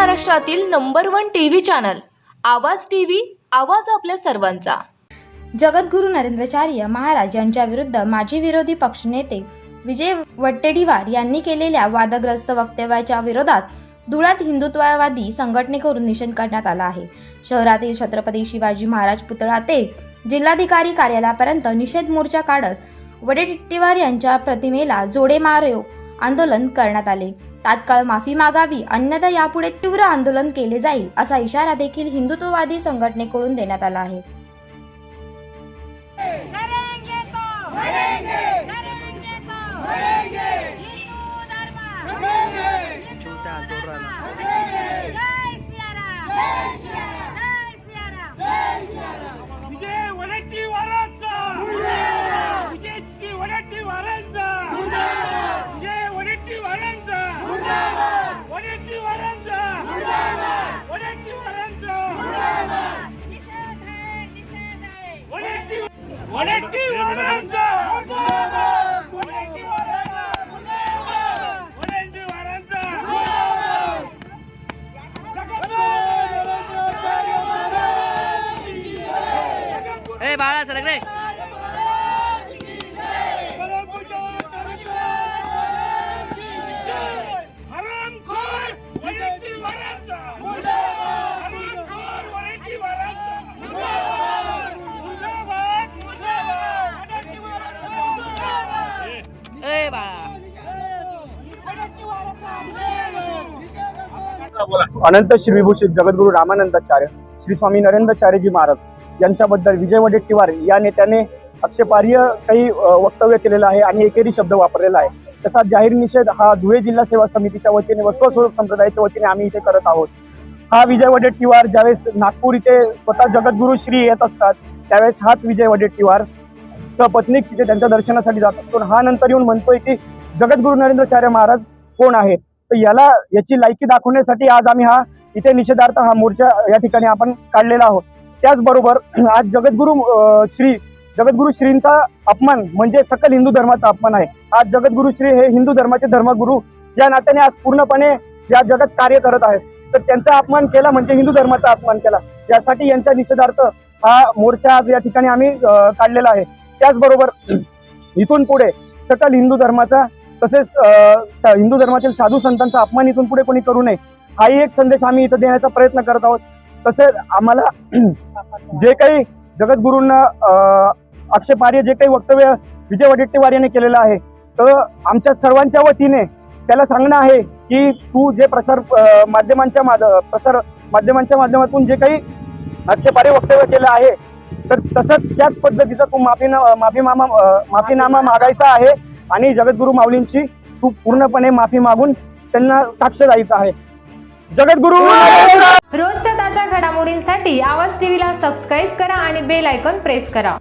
महाराष्ट्रातील number one T V channel Awaaz T V Awaaz आपल्या सर्वांचा. जगद्गुरू नरेंद्रचार्य महाराज यांच्या विरुद्ध माजी विरोधी पक्षनेते विजय वट्टेडीवार यांनी केलेल्या वादग्रस्त वक्तव्याच्या विरोधात धुळ्यात हिंदुत्ववादी संघटनेकडून निषेध करण्यात आला आहे. शहरातील छत्रपती शिवाजी महाराज पुतळा ते जिल्हाधिकारी कार्यालयापर्यंत निषेध मोर्चा काढत वडेट्टीवार यांच्या प्रतिमेला जोडे मारो आंदोलन करण्यात आले. तात्काळ माफी मागावी अन्यथा यापुढे तीव्र आंदोलन केले जाईल असा इशारा देखील हिंदुत्ववादी संघटनेकडून देण्यात आला आहे. ए बाळा सरक रे. अनंत श्री विभूषित रामानंदाचार्य श्री स्वामी नरेंद्रचार्यजी महाराज यांच्याबद्दल विजय वडेट्टीवार या नेत्याने आक्षेपार्ह काही वक्तव्य केलेलं आहे आणि एकेरी शब्द वापरलेला आहे. त्याचा जाहीर निषेध हा धुळे जिल्हा सेवा समितीच्या वतीने वस्त्र स्वरूप संप्रदायाच्या वतीने आम्ही इथे करत आहोत. हा विजय वडेट्टीवार ज्यावेळेस नागपूर इथे स्वतः जगद्गुरु श्री येत असतात त्यावेळेस हाच विजय वडेट्टीवार सपत्नीक तिथे त्यांच्या दर्शनासाठी जात असतो. हा नंतर येऊन म्हणतोय की जगद्गुरु नरेंद्रचार्य महाराज कोण आहेत? तर याला याची लायकी दाखवण्यासाठी आज आम्ही हा इथे निषेधार्थ हा मोर्चा या ठिकाणी आपण काढलेला आहोत. त्याचबरोबर आज जगद्गुरु श्री जगद्गुरु श्रींचा अपमान म्हणजे सकल हिंदू धर्माचा अपमान आहे. आज जगद्गुरु श्री हे हिंदू धर्माचे धर्मगुरु या नात्याने आज पूर्णपणे या जगात कार्य करत आहेत. तर त्यांचा अपमान केला म्हणजे हिंदू धर्माचा अपमान केला. यासाठी यांच्या निषेधार्थ हा मोर्चा आज या ठिकाणी आम्ही काढलेला आहे. त्याचबरोबर इथून पुढे सकल हिंदू धर्माचा तसेच हिंदू धर्मातील साधू संतांचा अपमान इथून पुढे कोणी करू नये हाही एक संदेश आम्ही इथं देण्याचा प्रयत्न करत आहोत. तसेच आम्हाला जे काही जगद्गुरूंना आक्षेपार्य जे काही वक्तव्य विजय वडेट्टीवार यांनी केलेलं आहे तर आमच्या सर्वांच्या वतीने त्याला सांगणं आहे की तू जे प्रसार माध्यमांच्या माध प्रसार माध्यमांच्या माध्यमातून जे काही आक्षेपार्य वक्तव्य केलं आहे तर तसंच त्याच पद्धतीचा तू माफी माफीनामा माफीनामा मागायचा आहे. आणि जगद्गुरु माऊलींची तू पूर्णपणे माफी मागून त्यांना साक्ष द्यायचं आहे. जगद्गुरु! रोजच्या ताज्या घडामोडींसाठी आवाज टीव्हीला सबस्क्राईब करा आणि बेल आयकॉन प्रेस करा.